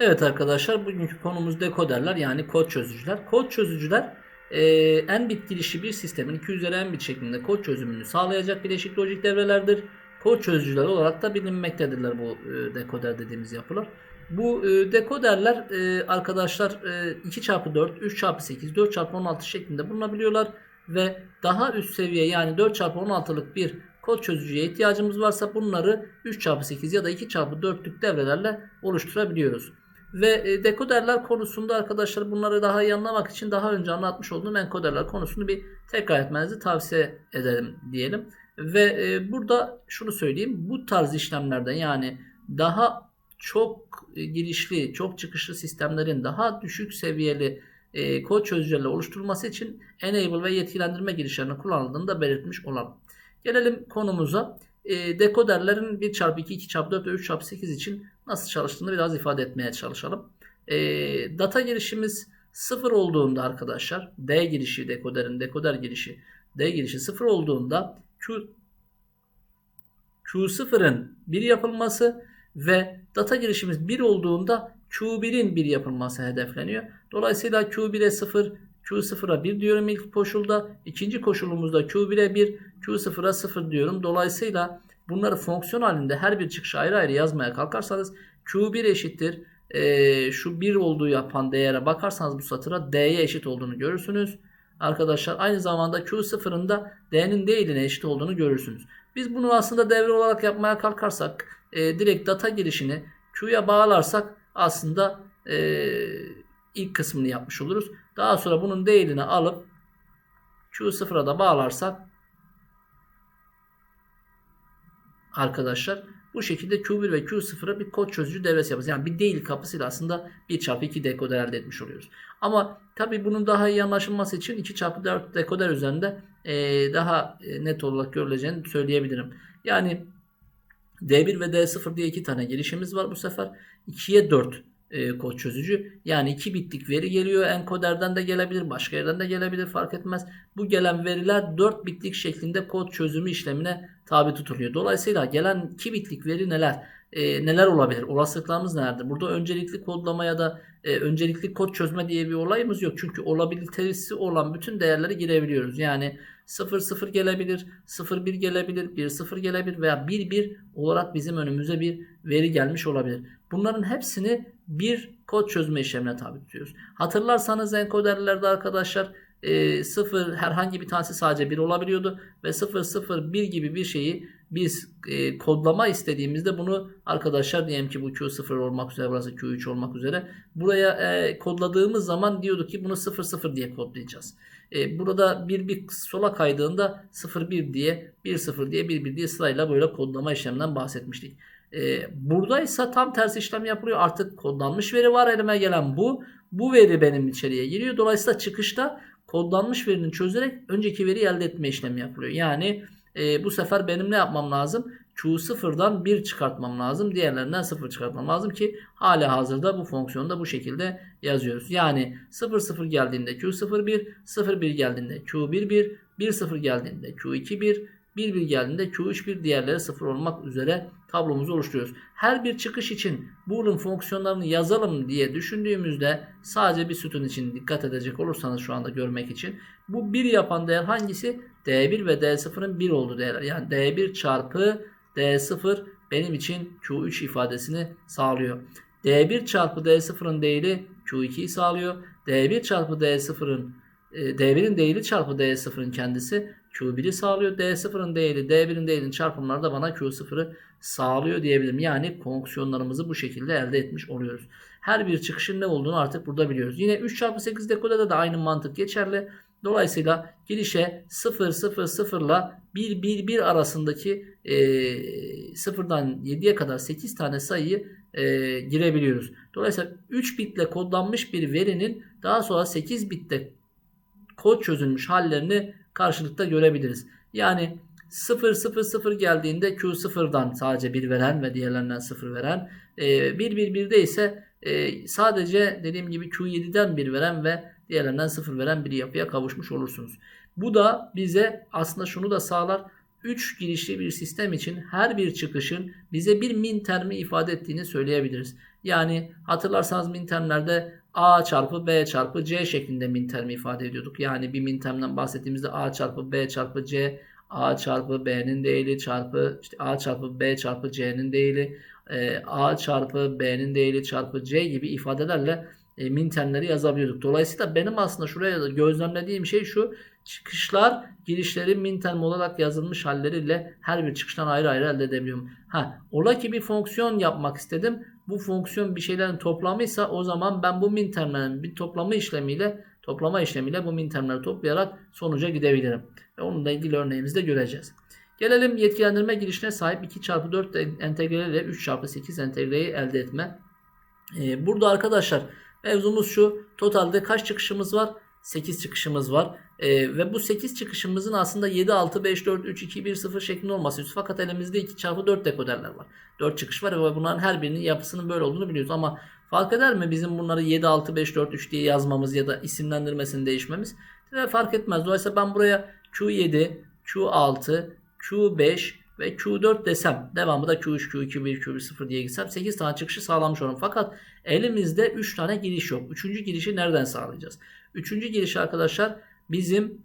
Evet arkadaşlar bugünkü konumuz dekoderler yani kod çözücüler. Kod çözücüler e, bit girişi bir sistemin 2 üzeri bit şeklinde kod çözümünü sağlayacak bileşik lojik devrelerdir. Kod çözücüler olarak da bilinmektedirler bu e, dekoder dediğimiz yapılar. Bu e, dekoderler e, arkadaşlar e, 2x4, 3x8, 4x16 şeklinde bulunabiliyorlar ve daha üst seviye yani 4x16'lık bir kod çözücüye ihtiyacımız varsa bunları 3x8 ya da 2x4'lük devrelerle oluşturabiliyoruz. Ve e, dekoderler konusunda arkadaşlar bunları daha iyi anlamak için daha önce anlatmış olduğum enkoderler konusunu bir tekrar etmenizi tavsiye ederim diyelim. Ve e, burada şunu söyleyeyim bu tarz işlemlerden yani daha çok girişli, çok çıkışlı sistemlerin daha düşük seviyeli e, kod çözücülerle oluşturulması için enable ve yetkilendirme girişlerinin kullanıldığını da belirtmiş olalım. Gelelim konumuza. E, dekoderlerin 1x2, 2x4 ve 3x8 için nasıl çalıştığını biraz ifade etmeye çalışalım. E, data girişimiz 0 olduğunda arkadaşlar D girişi dekoderin dekoder girişi D girişi 0 olduğunda Q Q0'ın 1 yapılması ve data girişimiz 1 olduğunda Q1'in 1 yapılması hedefleniyor. Dolayısıyla Q1'e 0, Q0'a 1 diyorum ilk koşulda. İkinci koşulumuzda Q1'e 1, Q0'a 0 diyorum. Dolayısıyla bunları fonksiyon halinde her bir çıkışı ayrı ayrı yazmaya kalkarsanız Q1 eşittir. E, şu 1 olduğu yapan değere bakarsanız bu satıra D'ye eşit olduğunu görürsünüz. Arkadaşlar aynı zamanda Q0'ın da D'nin değiline eşit olduğunu görürsünüz. Biz bunu aslında devre olarak yapmaya kalkarsak e, direkt data girişini Q'ya bağlarsak aslında e, ilk kısmını yapmış oluruz. Daha sonra bunun değerini alıp Q0'a da bağlarsak arkadaşlar bu şekilde Q1 ve Q0'a bir kod çözücü devresi yapacağız. Yani bir değil kapısıyla aslında 1 çarpı 2 dekoder elde etmiş oluyoruz. Ama tabi bunun daha iyi anlaşılması için 2 çarpı 4 dekoder üzerinde e, daha e, net olarak görüleceğini söyleyebilirim. Yani D1 ve D0 diye iki tane girişimiz var bu sefer. 2'ye 4 e, kod çözücü. Yani 2 bitlik veri geliyor. Encoder'den de gelebilir, başka yerden de gelebilir fark etmez. Bu gelen veriler 4 bitlik şeklinde kod çözümü işlemine tabi tutuluyor. Dolayısıyla gelen 2 bitlik veri neler? E, neler olabilir? Olasılıklarımız nelerdir? Burada öncelikli kodlama ya da e, öncelikli kod çözme diye bir olayımız yok. Çünkü olabilitesi olan bütün değerleri girebiliyoruz. Yani 0 0 gelebilir, 0 1 gelebilir, 1 0 gelebilir veya 1 1 olarak bizim önümüze bir veri gelmiş olabilir. Bunların hepsini bir kod çözme işlemine tabi tutuyoruz. Hatırlarsanız enkoderlerde arkadaşlar e, 0 herhangi bir tanesi sadece 1 olabiliyordu ve 0 0 1 gibi bir şeyi biz e, kodlama istediğimizde bunu arkadaşlar diyelim ki bu Q0 olmak üzere burası Q3 olmak üzere buraya e, kodladığımız zaman diyorduk ki bunu 0 0 diye kodlayacağız. E, burada bir bir sola kaydığında 0 1 diye 1 0 diye 1 1 diye sırayla böyle kodlama işleminden bahsetmiştik. E, buradaysa tam tersi işlem yapılıyor. Artık kodlanmış veri var elime gelen bu. Bu veri benim içeriye giriyor. Dolayısıyla çıkışta kodlanmış verinin çözerek önceki veri elde etme işlemi yapılıyor. Yani e, bu sefer benim ne yapmam lazım? Q0'dan 1 çıkartmam lazım. Diğerlerinden 0 çıkartmam lazım ki hala hazırda bu fonksiyonda bu şekilde yazıyoruz. Yani 0 0 geldiğinde Q01, 01 geldiğinde Q11, 10 geldiğinde Q21, 1 1 geldiğinde Q3 diğerleri 0 olmak üzere tablomuzu oluşturuyoruz. Her bir çıkış için Boolean fonksiyonlarını yazalım diye düşündüğümüzde sadece bir sütun için dikkat edecek olursanız şu anda görmek için bu 1 yapan değer hangisi? D1 ve D0'ın 1 olduğu değerler. Yani D1 çarpı D0 benim için Q3 ifadesini sağlıyor. D1 çarpı D0'ın değeri Q2'yi sağlıyor. D1 çarpı D0'ın D1'in değeri çarpı D0'ın kendisi Q1'i sağlıyor. D0'ın değeri D1'in değerinin çarpımları da bana Q0'ı sağlıyor diyebilirim. Yani fonksiyonlarımızı bu şekilde elde etmiş oluyoruz. Her bir çıkışın ne olduğunu artık burada biliyoruz. Yine 3 çarpı 8 dekodada da aynı mantık geçerli. Dolayısıyla girişe 0 0 0 ile 1 1 1 arasındaki e, 0'dan 7'ye kadar 8 tane sayıyı e, girebiliyoruz. Dolayısıyla 3 bitle kodlanmış bir verinin daha sonra 8 bitte kod çözülmüş hallerini karşılıkta görebiliriz. Yani 0 0 0 geldiğinde Q0'dan sadece 1 veren ve diğerlerinden 0 veren. 1 1 1'de ise e, sadece dediğim gibi Q7'den 1 veren ve diğerlerinden 0 veren bir yapıya kavuşmuş olursunuz. Bu da bize aslında şunu da sağlar. 3 girişli bir sistem için her bir çıkışın bize bir min termi ifade ettiğini söyleyebiliriz. Yani hatırlarsanız min termlerde A çarpı B çarpı C şeklinde min termi ifade ediyorduk. Yani bir min termden bahsettiğimizde A çarpı B çarpı C A çarpı B'nin değili çarpı işte A çarpı B çarpı C'nin değili e, A çarpı B'nin değili çarpı C gibi ifadelerle e, min termleri yazabiliyorduk. Dolayısıyla benim aslında şuraya gözlemlediğim şey şu çıkışlar girişlerin min term olarak yazılmış halleriyle her bir çıkıştan ayrı ayrı elde edebiliyorum. Ha, ola ki bir fonksiyon yapmak istedim. Bu fonksiyon bir şeylerin toplamıysa o zaman ben bu min termlerin bir toplama işlemiyle toplama işlemiyle bu min termleri toplayarak sonuca gidebilirim. Ve onunla ilgili örneğimizde göreceğiz. Gelelim yetkilendirme girişine sahip 2 çarpı 4 entegre ile 3 çarpı 8 entegreyi elde etme. Ee, burada arkadaşlar mevzumuz şu. Totalde kaç çıkışımız var? 8 çıkışımız var. Ee, ve bu 8 çıkışımızın aslında 7, 6, 5, 4, 3, 2, 1, 0 şeklinde olması. Fakat elimizde 2 çarpı 4 dekoderler var. 4 çıkış var ve bunların her birinin yapısının böyle olduğunu biliyoruz. Ama fark eder mi bizim bunları 7, 6, 5, 4, 3 diye yazmamız ya da isimlendirmesini değişmemiz? Ve fark etmez. Dolayısıyla ben buraya Q7, Q6, Q5 ve Q4 desem devamı da Q3, Q2, 1, Q1, 0 diye gitsem 8 tane çıkışı sağlamış olurum. Fakat elimizde 3 tane giriş yok. Üçüncü girişi nereden sağlayacağız? Üçüncü girişi arkadaşlar bizim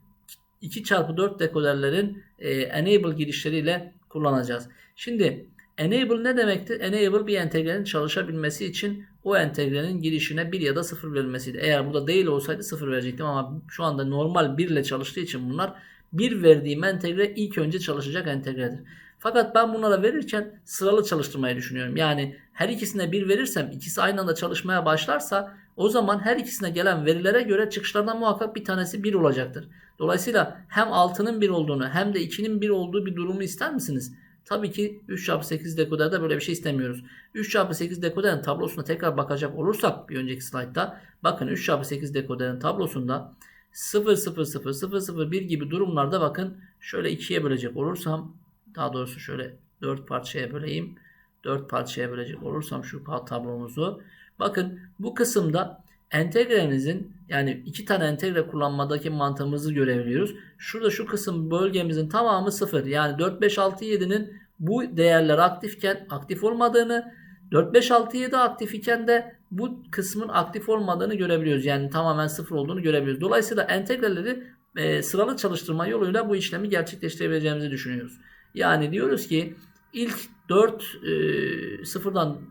2 çarpı 4 dekoderlerin e, enable girişleriyle kullanacağız. Şimdi enable ne demekti? Enable bir entegrenin çalışabilmesi için o entegrenin girişine 1 ya da 0 verilmesiydi. Eğer burada değil olsaydı 0 verecektim ama şu anda normal 1 ile çalıştığı için bunlar 1 verdiğim entegre ilk önce çalışacak entegredir. Fakat ben bunlara verirken sıralı çalıştırmayı düşünüyorum. Yani her ikisine 1 verirsem ikisi aynı anda çalışmaya başlarsa o zaman her ikisine gelen verilere göre çıkışlardan muhakkak bir tanesi 1 olacaktır. Dolayısıyla hem 6'nın 1 olduğunu hem de 2'nin 1 olduğu bir durumu ister misiniz? Tabii ki 3x8 dekoderde böyle bir şey istemiyoruz. 3x8 dekoderin tablosuna tekrar bakacak olursak bir önceki slaytta bakın 3x8 dekoderin tablosunda 0 0 0 0 0 1 gibi durumlarda bakın şöyle ikiye bölecek olursam daha doğrusu şöyle 4 parçaya böleyim. 4 parçaya bölecek olursam şu tablomuzu bakın bu kısımda entegremizin yani iki tane entegre kullanmadaki mantığımızı görebiliyoruz. Şurada şu kısım bölgemizin tamamı 0. Yani 4 5 6 7'nin bu değerler aktifken aktif olmadığını 4 5 6 7 aktif iken de bu kısmın aktif olmadığını görebiliyoruz. Yani tamamen sıfır olduğunu görebiliyoruz. Dolayısıyla entegreleri e, sıralı çalıştırma yoluyla bu işlemi gerçekleştirebileceğimizi düşünüyoruz. Yani diyoruz ki ilk 4 e, sıfırdan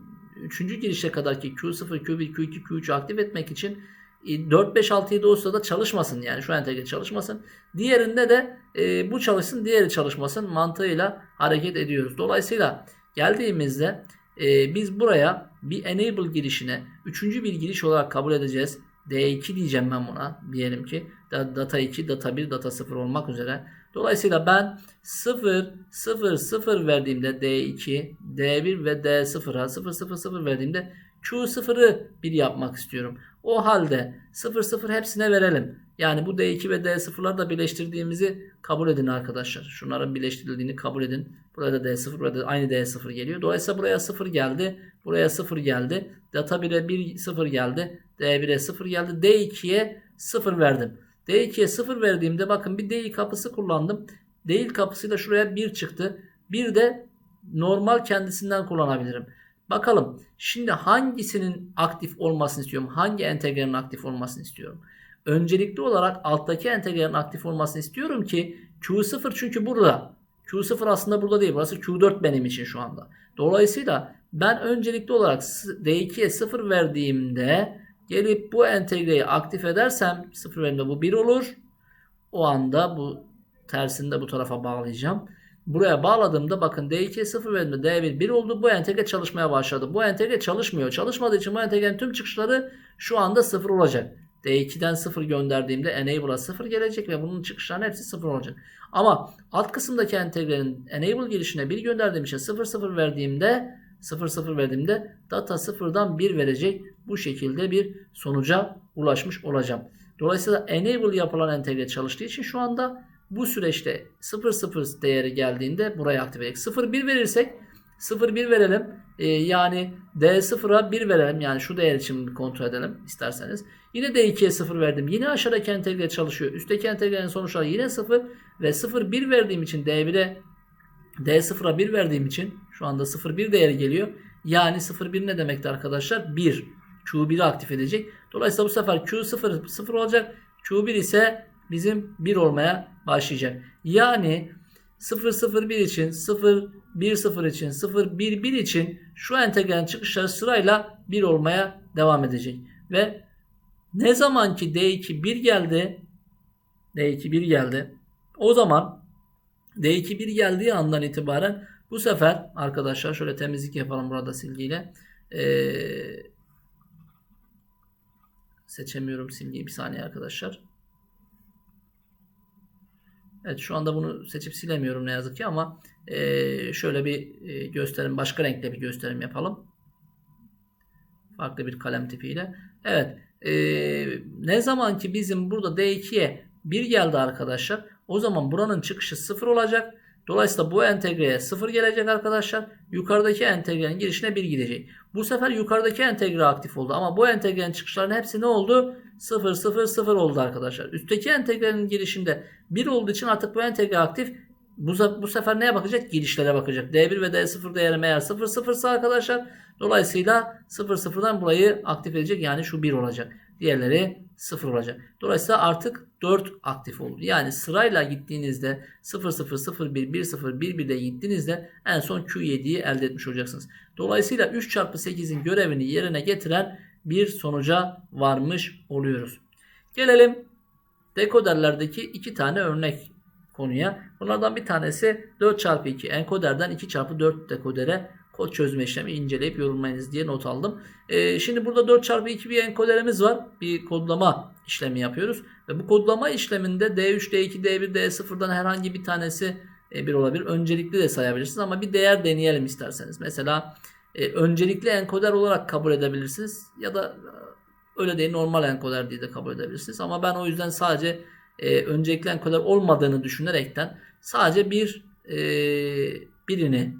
3. girişe kadar ki Q0, Q1, Q2, Q3 aktif etmek için 4, 5, 6, 7 olsa da çalışmasın yani şu entegre çalışmasın. Diğerinde de e, bu çalışsın diğeri çalışmasın mantığıyla hareket ediyoruz. Dolayısıyla geldiğimizde e, biz buraya bir enable girişine üçüncü bir giriş olarak kabul edeceğiz. D2 diyeceğim ben buna. Diyelim ki data 2, data 1, data 0 olmak üzere. Dolayısıyla ben 0, 0, 0 verdiğimde D2, D1 ve D0'a 0, 0, 0 verdiğimde Q0'ı 1 yapmak istiyorum. O halde 0, 0 hepsine verelim. Yani bu D2 ve D0'ları da birleştirdiğimizi kabul edin arkadaşlar. Şunların birleştirildiğini kabul edin. Burada D0, burada aynı D0 geliyor. Dolayısıyla buraya 0 geldi. Buraya 0 geldi. Data 1'e 1, 0 geldi. D1'e 0 geldi. D2'ye 0 verdim. D2'ye 0 verdiğimde bakın bir değil kapısı kullandım. Değil kapısıyla şuraya 1 çıktı. Bir de normal kendisinden kullanabilirim. Bakalım şimdi hangisinin aktif olmasını istiyorum? Hangi entegrenin aktif olmasını istiyorum? Öncelikli olarak alttaki entegrenin aktif olmasını istiyorum ki Q0 çünkü burada. Q0 aslında burada değil. Burası Q4 benim için şu anda. Dolayısıyla ben öncelikli olarak D2'ye 0 verdiğimde gelip bu entegreyi aktif edersem 0 verdiğimde bu 1 olur. O anda bu tersini de bu tarafa bağlayacağım. Buraya bağladığımda bakın D2'ye 0 verdiğimde D1 1 oldu. Bu entegre çalışmaya başladı. Bu entegre çalışmıyor. Çalışmadığı için bu entegrenin tüm çıkışları şu anda 0 olacak. D2'den 0 gönderdiğimde enable'a 0 gelecek ve bunun çıkışlarının hepsi 0 olacak. Ama alt kısımdaki entegrenin enable girişine 1 gönderdiğim için 0 0 verdiğimde 0 0 verdiğimde data 0'dan 1 verecek. Bu şekilde bir sonuca ulaşmış olacağım. Dolayısıyla enable yapılan entegre çalıştığı için şu anda bu süreçte 0 0 değeri geldiğinde buraya aktif edecek. 0 1 verirsek 0 1 verelim. Ee, yani D0'a 1 verelim. Yani şu değer için kontrol edelim isterseniz. Yine D2'ye 0 verdim. Yine aşağıdaki entegre çalışıyor. Üstteki entegrenin sonuçları yine 0 ve 0 1 verdiğim için D1'e D0'a 1 verdiğim için şu anda 0,1 değeri geliyor. Yani 0,1 ne demekti arkadaşlar? 1. Q1'i aktif edecek. Dolayısıyla bu sefer Q0 0 olacak. Q1 ise bizim 1 olmaya başlayacak. Yani 001 için 010 için 011 için şu entegrenin çıkışları sırayla 1 olmaya devam edecek. Ve ne zaman ki D2 1 geldi D2 1 geldi. O zaman D2 1 geldiği andan itibaren bu sefer arkadaşlar şöyle temizlik yapalım burada silgiyle. Ee, seçemiyorum silgiyi bir saniye arkadaşlar. Evet şu anda bunu seçip silemiyorum ne yazık ki ama e, şöyle bir e, gösterim başka renkte bir gösterim yapalım. Farklı bir kalem tipiyle. Evet e, ne zaman ki bizim burada D2'ye 1 geldi arkadaşlar o zaman buranın çıkışı 0 olacak. Dolayısıyla bu entegreye 0 gelecek arkadaşlar. Yukarıdaki entegrenin girişine 1 gidecek. Bu sefer yukarıdaki entegre aktif oldu. Ama bu entegrenin çıkışlarının hepsi ne oldu? 0 0 0 oldu arkadaşlar. Üstteki entegrenin girişinde 1 olduğu için artık bu entegre aktif. Bu, bu sefer neye bakacak? Girişlere bakacak. D1 ve D0 değerim eğer 0 0 ise arkadaşlar. Dolayısıyla 0 0'dan burayı aktif edecek. Yani şu 1 olacak. Diğerleri 0 olacak. Dolayısıyla artık 4 aktif olur. Yani sırayla gittiğinizde 0 0 0 1 1 0 1 1'de gittiğinizde en son Q7'yi elde etmiş olacaksınız. Dolayısıyla 3 çarpı 8'in görevini yerine getiren bir sonuca varmış oluyoruz. Gelelim dekoderlerdeki iki tane örnek konuya. Bunlardan bir tanesi 4 çarpı 2 enkoderden 2 çarpı 4 dekodere kod çözme işlemi inceleyip yorumlayınız diye not aldım. Ee, şimdi burada 4 çarpı 2 bir enkoderimiz var. Bir kodlama işlemi yapıyoruz. Ve bu kodlama işleminde D3, D2, D1, D0'dan herhangi bir tanesi e, bir olabilir. Öncelikli de sayabilirsiniz ama bir değer deneyelim isterseniz. Mesela e, öncelikli enkoder olarak kabul edebilirsiniz. Ya da e, öyle değil normal enkoder diye de kabul edebilirsiniz. Ama ben o yüzden sadece e, öncelikli enkoder olmadığını düşünerekten sadece bir e, birini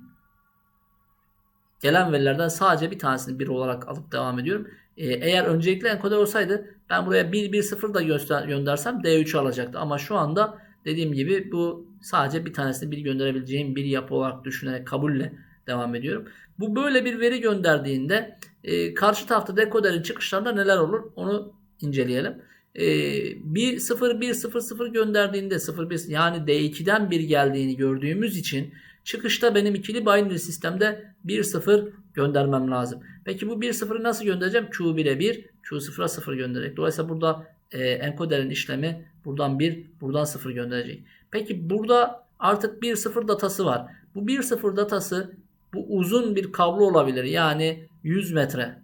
gelen verilerden sadece bir tanesini bir olarak alıp devam ediyorum. Ee, eğer öncelikli enkoder olsaydı ben buraya 1 1 0 da göndersem D3 alacaktı. Ama şu anda dediğim gibi bu sadece bir tanesini bir gönderebileceğim bir yapı olarak düşünerek kabulle devam ediyorum. Bu böyle bir veri gönderdiğinde e, karşı tarafta dekoderin çıkışlarında neler olur onu inceleyelim. E, bir 0 1 0 0 gönderdiğinde 0 1 yani D2'den 1 geldiğini gördüğümüz için Çıkışta benim ikili binary sistemde 1-0 göndermem lazım. Peki bu 1-0'ı nasıl göndereceğim? Q1'e 1, Q0'a 0 gönderecek. Dolayısıyla burada e, enkoderin işlemi buradan 1, buradan 0 gönderecek. Peki burada artık 1-0 datası var. Bu 1-0 datası bu uzun bir kablo olabilir. Yani 100 metre.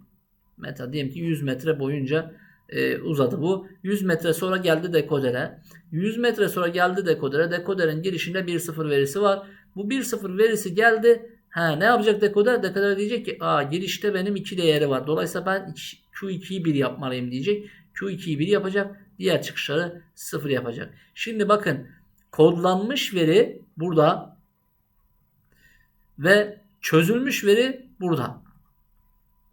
Metre diyelim ki 100 metre boyunca e, uzadı bu. 100 metre sonra geldi dekodere. 100 metre sonra geldi dekodere. Dekoderin girişinde 1-0 verisi var. Bu 1-0 verisi geldi. Ha, ne yapacak dekoder? Dekoder diyecek ki Aa, girişte benim 2 değeri var. Dolayısıyla ben Q2'yi 1 yapmalıyım diyecek. Q2'yi 1 yapacak. Diğer çıkışları 0 yapacak. Şimdi bakın kodlanmış veri burada ve çözülmüş veri burada.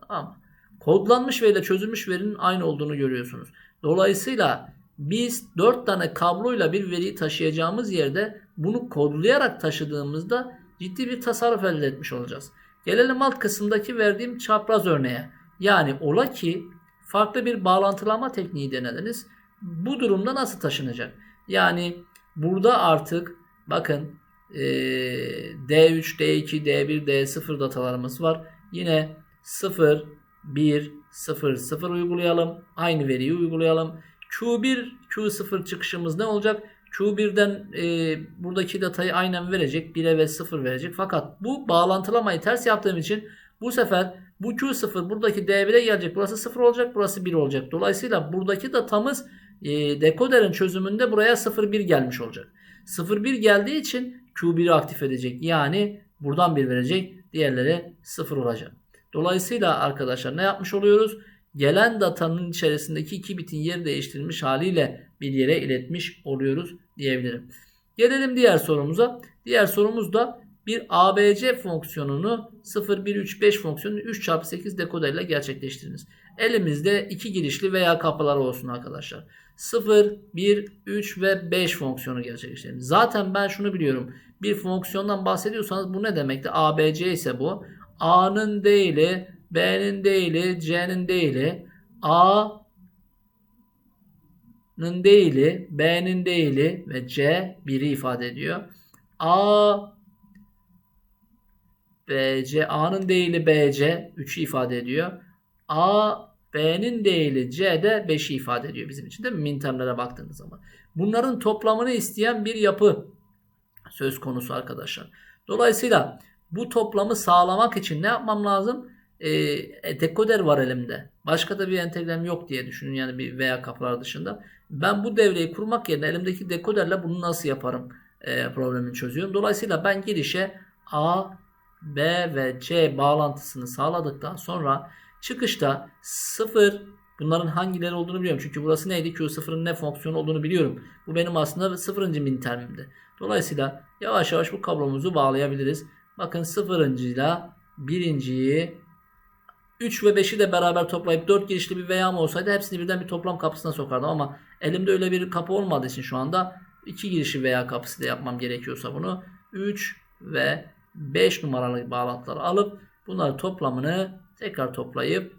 Tamam Kodlanmış veriyle çözülmüş verinin aynı olduğunu görüyorsunuz. Dolayısıyla biz 4 tane kabloyla bir veriyi taşıyacağımız yerde bunu kodlayarak taşıdığımızda ciddi bir tasarruf elde etmiş olacağız. Gelelim alt kısımdaki verdiğim çapraz örneğe. Yani ola ki farklı bir bağlantılama tekniği denediniz. Bu durumda nasıl taşınacak? Yani burada artık bakın e, D3, D2, D1, D0 datalarımız var. Yine 0, 1, 0, 0 uygulayalım. Aynı veriyi uygulayalım. Q1, Q0 çıkışımız ne olacak? Q1'den e, buradaki datayı aynen verecek. 1'e ve 0 verecek. Fakat bu bağlantılamayı ters yaptığım için bu sefer bu Q0 buradaki D1'e gelecek. Burası 0 olacak. Burası 1 olacak. Dolayısıyla buradaki datamız e, dekoderin çözümünde buraya 0-1 gelmiş olacak. 0-1 geldiği için Q1'i aktif edecek. Yani buradan 1 verecek. Diğerleri 0 olacak. Dolayısıyla arkadaşlar ne yapmış oluyoruz? Gelen datanın içerisindeki 2 bitin yer değiştirilmiş haliyle bir yere iletmiş oluyoruz diyebilirim. Gelelim diğer sorumuza. Diğer sorumuz da bir ABC fonksiyonunu 0, 1, 3, 5 fonksiyonunu 3 çarpı 8 dekoder ile gerçekleştiriniz. Elimizde iki girişli veya kapılar olsun arkadaşlar. 0, 1, 3 ve 5 fonksiyonu gerçekleştirelim. Zaten ben şunu biliyorum. Bir fonksiyondan bahsediyorsanız bu ne demekti? ABC ise bu. A'nın değili, B'nin değili, C'nin değili, A'nın değili, B'nin değili ve C 1'i ifade ediyor. A BC A'nın değili BC 3'ü ifade ediyor. A B'nin değili C de 5'i ifade ediyor bizim için değil mi? Mintermlere baktığınız zaman. Bunların toplamını isteyen bir yapı söz konusu arkadaşlar. Dolayısıyla bu toplamı sağlamak için ne yapmam lazım? Ee, dekoder var elimde. Başka da bir entegrem yok diye düşünün yani bir veya kapılar dışında. Ben bu devreyi kurmak yerine elimdeki dekoderle bunu nasıl yaparım e, problemini çözüyorum. Dolayısıyla ben girişe A, B ve C bağlantısını sağladıktan sonra çıkışta 0 bunların hangileri olduğunu biliyorum. Çünkü burası neydi? Q0'ın ne fonksiyonu olduğunu biliyorum. Bu benim aslında 0. min termimdi. Dolayısıyla yavaş yavaş bu kablomuzu bağlayabiliriz. Bakın 0. ile 1.yi 3 ve 5'i de beraber toplayıp 4 girişli bir veya mı olsaydı hepsini birden bir toplam kapısına sokardım ama elimde öyle bir kapı olmadığı için şu anda 2 girişi veya kapısı da yapmam gerekiyorsa bunu 3 ve 5 numaralı bağlantıları alıp bunları toplamını tekrar toplayıp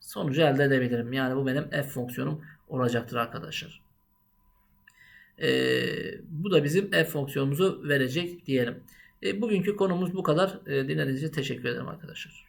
sonucu elde edebilirim. Yani bu benim f fonksiyonum olacaktır arkadaşlar. Ee, bu da bizim f fonksiyonumuzu verecek diyelim. E, bugünkü konumuz bu kadar. E, dinlediğiniz için teşekkür ederim arkadaşlar.